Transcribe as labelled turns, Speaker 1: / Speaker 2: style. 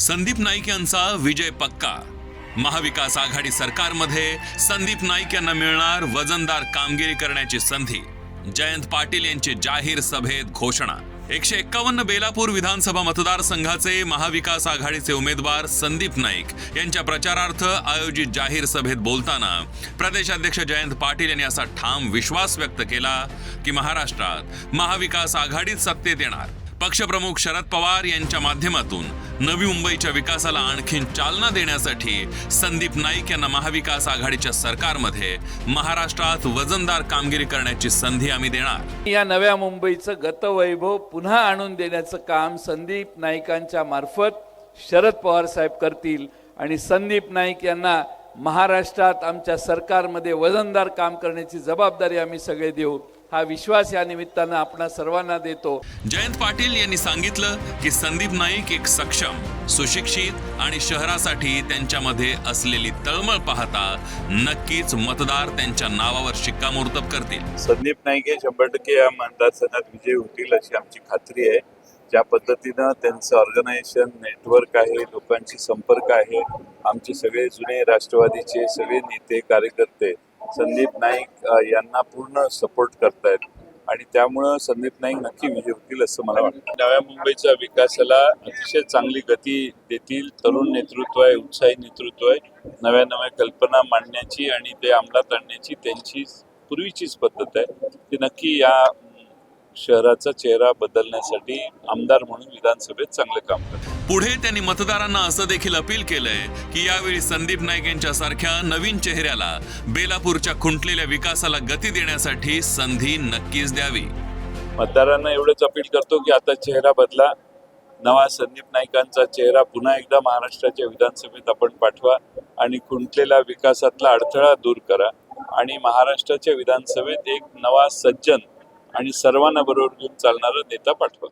Speaker 1: संदीप नाईक यांचा विजय पक्का. महाविकास आघाडी सरकारमध्ये संदीप नाईक यांना मिळणार वजनदार कामगिरी करण्याची संधी. जयंत पाटील यांची जाहीर सभेत घोषणा. एकशे एक्कावन्न बेलापूर विधानसभा मतदारसंघाचे महाविकास आघाडीचे उमेदवार संदीप नाईक यांच्या प्रचारार्थ आयोजित जाहीर सभेत बोलताना प्रदेशाध्यक्ष जयंत पाटील यांनी असा ठाम विश्वास व्यक्त केला की महाराष्ट्रात महाविकास आघाडीत सत्तेत येणार. पक्षप्रमुख शरद पवार यांच्या माध्यमातून नवी मुंबईच्या विकासाला आणखीन चालना देण्यासाठी संदीप नाईक यांना महाविकास आघाडीच्या सरकारमध्ये महाराष्ट्रात वजनदार कामगिरी करण्याची संधी आम्ही देणार.
Speaker 2: या नव्या मुंबईचं गतवैभव पुन्हा आणून देण्याचं काम संदीप नाईकांच्या मार्फत शरद पवार साहेब करतील आणि संदीप नाईक यांना महाराष्ट्रात आमच्या सरकारमध्ये वजनदार काम करण्याची जबाबदारी आम्ही सगळे देऊ. हा विश्वास या निमित्तानं आपणा सर्वांना देतो.
Speaker 1: जयंत पाटील यांनी सांगितलं की संदीप नाईक एक सक्षम सुशिक्षित आणि शहरासाठी त्यांच्यामध्ये असलेली तळमळ पाहता नक्कीच मतदार त्यांच्या नावावर शिक्कामोर्तब करतील.
Speaker 3: संदीप नाईक हे शंभर टक्के या मतदारसंघात विजयी होतील अशी आमची खात्री आहे. ज्या पद्धतीनं त्यांचं ऑर्गनायझेशन नेटवर्क आहे लोकांशी संपर्क आहे आमचे सगळे जुने राष्ट्रवादीचे सगळे नेते कार्यकर्ते संदीप नाईक यांना पूर्ण सपोर्ट करतायत. आणि त्यामुळं संदीप नाईक नक्की विजय होतील असं मला वाटतं. नव्या मुंबईच्या विकासाला अतिशय चांगली गती देतील तरुण नेतृत्व आहे उत्साही नेतृत्व आहे नव्या नव्या कल्पना मांडण्याची आणि ते अंमलात आणण्याची त्यांची पूर्वीचीच पद्धत आहे. ती नक्की या शहराचा चेहरा बदलण्यासाठी आमदार म्हणून विधानसभेत चांगलं काम करतात.
Speaker 1: पुढे त्यांनी मतदारांना असं देखील अपील केलंय की यावेळी संदीप नाईक यांच्यासारख्या नवीन चेहऱ्याला बेलापूरच्या खुंटलेल्या विकासाला गती देण्यासाठी संधी नक्कीच द्यावी.
Speaker 3: मतदारांना एवढंच अपील करतो की आता चेहरा बदला. नवा संदीप नाईकांचा चेहरा पुन्हा एकदा महाराष्ट्राच्या विधानसभेत आपण पाठवा आणि खुंटलेला विकासातला अडथळा दूर करा आणि महाराष्ट्राच्या विधानसभेत एक नवा सज्जन आणि सर्वांना बरोबर घेऊन चालणारा नेता पाठवा